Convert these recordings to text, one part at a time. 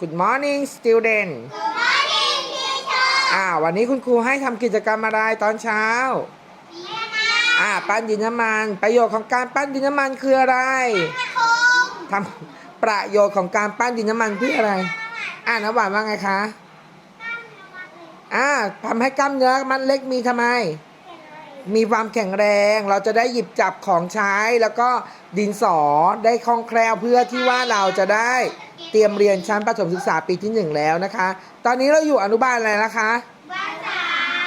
Good morning student อ่าวันนี้คุณครูให้ทำกิจกรรมอะไรตอนเช้า อ่า ปั้นดินน้ำมัน ประโยชน์ของการปั้นดินน้ำมันคืออะไรทำประโยชน์ของการปั้นดินน้ำมันเพื่ออะไร อ่าน้ำหวานว่าไงคะ อ่าทำให้กล้ามเนื้อมันเล็กมีทำไม มีความแข็งแรง เราจะได้หยิบจับของใช้แล้วก็ดินสอได้คล่องแคล่วเพื่อที่ว่าเราจะได้เตรียมเรียนชั้นประถมศึกษาปีที่หนึ่งแล้วนะคะ ตอนนี้เราอยู่อนุบาลอะไรนะคะ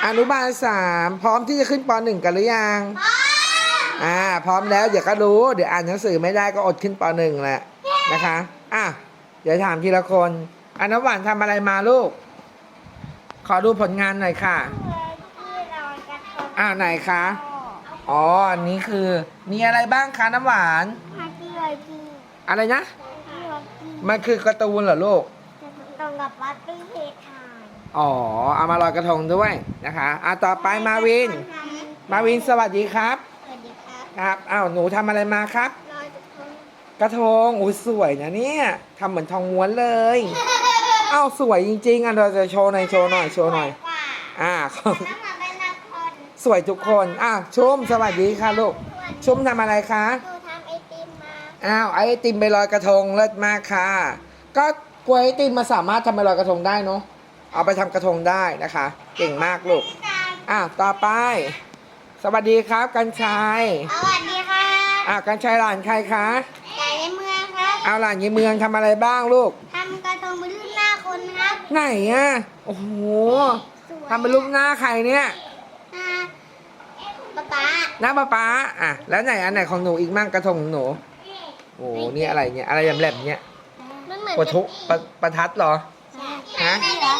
อนุบาลสามพร้อมที่จะขึ้นปหนึ่งกันหรือยังอ่าพร้อมแล้วเดี๋ยวก็รู้ เดี๋ยวอ่านหนังสือไม่ได้ก็อดขึ้นปหนึ่งแหละนะคะอะเดี๋ยวถามทีละคนอันนหวานทำอะไรมาลูก ขอดูผลงานหน่อยค่ะ อ้าวไหนคะ อ๋อ อันนี้คือ มีอะไรบ้างคะน้ำหวานอะไรนะมันคือการ์ตูนเหรอลูก ตรงกับวัดตี้เพทานอ๋อ เอามาลอยกระทงด้วยนะคะ อะต่อไปมาวิน มาวินสวัสดีครับ สวัสดีครับครับ อ้าว หนูทำอะไรมาครับ ลอยกระทงกระทงอุ้ยสวยนะเนี่ยทำเหมือนทองม้วนเลย อ้าว สวยจริงๆ อะเราจะโชว์หน่อย โชว์หน่อย โชว์หน่อยกว่าอ่าต้องมาเป็นนักพร สวยทุกคนอะชุ่มสวัสดีค่ะลูกชุ่มทำอะไรคะดูทำไอติมมาอ้าวไอติมไปลอยกระทงเลิศมากค่ะ ก็กล้วยไอติมมาสามารถทำไปลอยกระทงได้เนาะ เอาไปทำกระทงได้นะคะ เก่งมากลูก อ้าวต่อไป สวัสดีครับกัญชัย สวัสดีครับอ้าวกัญชัยหลานใครคะ ไก่ในเมืองครับอ้าวหลานยีเมืองทำอะไรบ้างลูก ทำกระทงเป็นรูปหน้าคนครับไหนอะ โอ้โหสวยทำเป็นรูปหน้าใครเนี่ยอ่า ป๊าป๊าหน้าป้าป๊าอะแล้วไหนอันไหนของหนูอีกมั่งกระทงของหนูโอ้โหนี่อะไรเนี่ยอะไรแหลมๆเนี่ยมันเหมือนปะทุปะประทัดเหรอฮะนี่เหรอ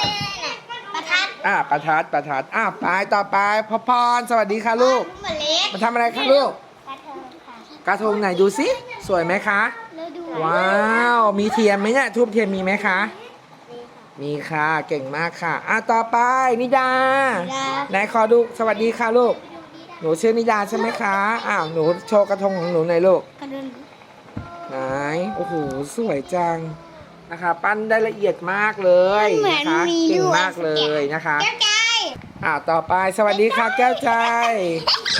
ประทัดอะประทัดประทัดอะไปต่อไปพอพรสวัสดีค่ะลูกเหมือนเล็กมาทำอะไรคะลูกกระทงค่ะกระทงไหนดูสิสวยไหมคะแล้วดูว้าวมีเทียนไหมเนี่ยทูบเทียนมีไหมคะมีค่ะเก่งมากค่ะอะต่อไปนิดาไหนขอดูสวัสดีค่ะลูก หนูชื่อนิดาใช่ไหมคะ อ้าว หนูโชว์กระทงของหนูหน่อยลูก กระทงไหน โอ้โห สวยจัง นะคะ ปั้นได้ละเอียดมากเลยมันเหมือนนะคะมีเก่งดวงมากเลยนะคะ แก้วใจอ่าต่อไป สวัสดีค่ะ แก้วใจ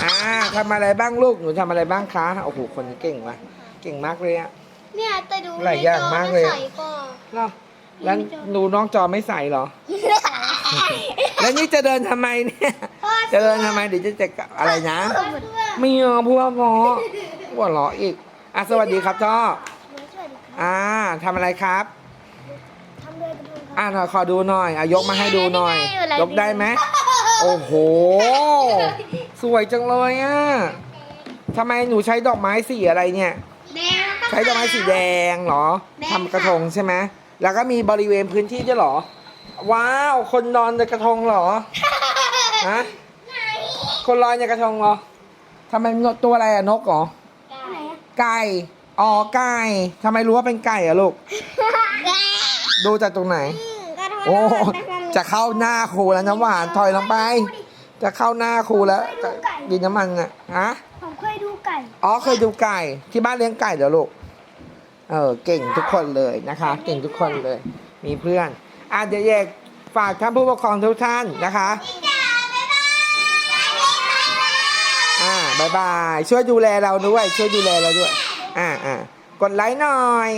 อ่าทำอะไรบ้างลูก หนูทำอะไรบ้างคะ โอ้โห คนนี้เก่งว่ะ เก่งมากเลยอะเนี่ยแต่ดูหลายอย่างมากเลยใส่ก่อนเหรอแล้วหนูน้องจอไม่ใส่เหรอ แล้วนี่จะเดินทำไมเนี่ย จะเดินทำไมเดี๋ยวจะจะอะไรนะไม่ยอมพูดว่าพอหัวเราะอีกอะสวัสดีครับจ้ออ่าทำอะไรครับทำเลยกระทงอ่าหน่อยขอดูหน่อยอะยกมาให้ดูหน่อย ยกได้ไหมโอ้โห สวยจังเลยอะทำไมหนูใช้ดอกไม้สีอะไรเนี่ยใช้ดอกไม้สีแดงเหรอทำกระทงใช่ไหมแล้วก็มีบริเวณพื้นที่ด้วยเหรอ ว้าว คนนอนในกระทงเหรอฮะ คนลอยในกระทงเหรอทำไมนกตัวอะไรอะนกเหรอไหนไก่ อ๋อ ไก่ทำไมรู้ว่าเป็นไก่อะลูก ดูจากตรงไหนกระทงโอ้ จะเข้าหน้าครูแล้วน้ำหวานถอยลงไป จะเข้าหน้าครูแล้วดินน้ำมันอะฮะผมเคยดูไก่ อ๋อ เคยดูไก่ ที่บ้านเลี้ยงไก่เหรอลูก เออ เก่งทุกคนเลยนะคะ เก่งทุกคนเลย มีเพื่อน อะเดี๋ยวแยกฝากท่านผู้ปกครองทุกท่านนะคะ อ่าบายบาย ช่วยดูแลเราด้วย ช่วยดูแลเราด้วย อ่าอ่ากดไลค์หน่อย